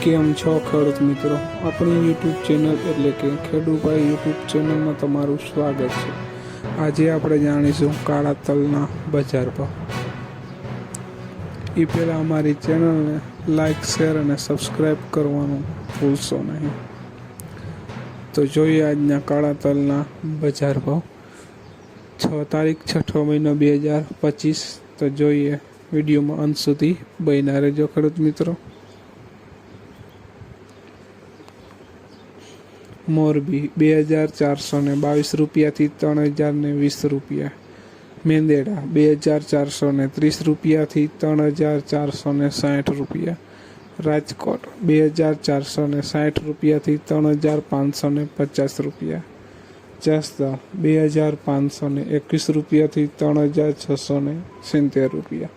કેમ છો ખેડૂત મિત્રો? આપણી યુટ્યુબ ચેનલ એટલે કે ખેડૂભાઈ યુટ્યુબ ચેનલમાં તમારું સ્વાગત છે. આજે આપણે જાણીશું કાળા તલના બજાર ભાવ. એ પહેલાં અમારી ચેનલને લાઇક શેર અને સબસ્ક્રાઈબ કરવાનું ભૂલશો નહીં. તો જોઈએ આજના કાળા તલના બજાર ભાવ. છ તારીખ છઠ્ઠો મહિનો બે હજાર પચીસ. તો જોઈએ વિડીયોમાં અંત સુધી બન્યા રહેજો ખેડૂત મિત્રો. મોરબી બે હજાર ચારસો ને બાવીસ રૂપિયાથી ત્રણ હજાર ને વીસ રૂપિયા મેંદેડા બે હજાર ચારસો ને ત્રીસ રૂપિયાથી ત્રણ હજાર ચારસો ને સાઠ રૂપિયા રાજકોટ બે હજાર ચારસો ને સાઠ રૂપિયાથી ત્રણ હજાર પાંચસો ને પચાસ રૂપિયા જસદણ બે હજાર પાંચસો ને એકવીસ રૂપિયાથી ત્રણ હજાર છસો ને સિત્તેર રૂપિયા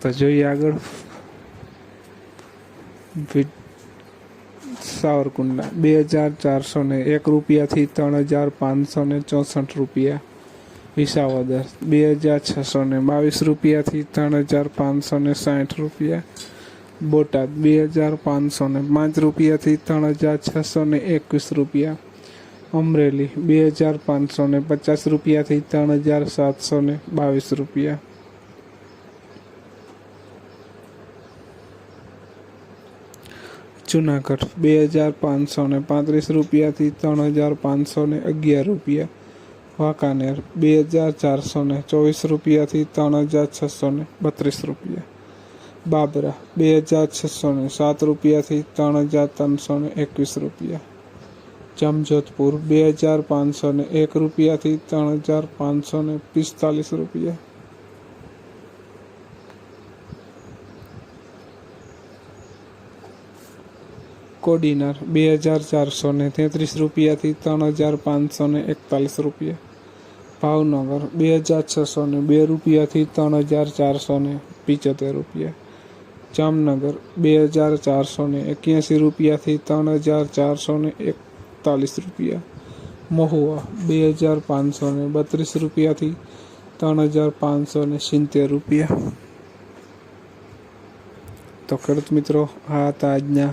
તો જોઈએ આગળ વિ- સાવરકુંડલા, બે હજાર ચારસો ને એક રૂપિયાથી ત્રણ હજાર પાંચસો ને ચોસઠ રૂપિયા. વિસાવદર, બે હજાર છસો ને બાવીસ રૂપિયાથી ત્રણ હજાર પાંચસો ને સાઠ રૂપિયા. બોટાદ, બે હજાર પાંચસો ને પાંચ રૂપિયાથી ત્રણ હજાર છસો ને એકવીસ રૂપિયા. અમરેલી, બે હજાર પાંચસો ને પચાસ રૂપિયાથી ત્રણ હજાર સાતસો ને બાવીસ રૂપિયા. જુનાગઢ, બે હજાર પાંચસો ને પાંત્રીસ રૂપિયાથી ત્રણ હજાર પાંચસો ને અગિયાર રૂપિયા. વાંકાનેર, બે હજાર ચારસો ને ચોવીસ રૂપિયાથી ત્રણ હજાર છસો ને બત્રીસ રૂપિયા. બાબરા, બે હજાર છસો ને સાત રૂપિયાથી ત્રણ હજાર ત્રણસો ને એકવીસ રૂપિયા. જમજોધપુર, બે હજાર પાંચસો ને એક રૂપિયાથી ત્રણ હજાર પાંચસો ને પિસ્તાલીસ રૂપિયા. કોડીનાર બે હજાર ચારસો ને તેત્રીસ રૂપિયાથી ત્રણ હજાર પાંચસો ને એકતાલીસ રૂપિયા. ભાવનગર, બે હજાર છસો ને બે રૂપિયાથી ત્રણ હજાર ચારસો ને પિચોતેર રૂપિયા. જામનગર, બે હજાર ચારસો ને એક્યાસી રૂપિયાથી ત્રણ હજાર ચારસો ને એકતાલીસ રૂપિયા. મહુવા, બે હજાર પાંચસો ને બત્રીસ રૂપિયાથી ત્રણ હજાર પાંચસો ને સિત્તેર રૂપિયા. તો ખેડૂત મિત્રો, આ હતા આજના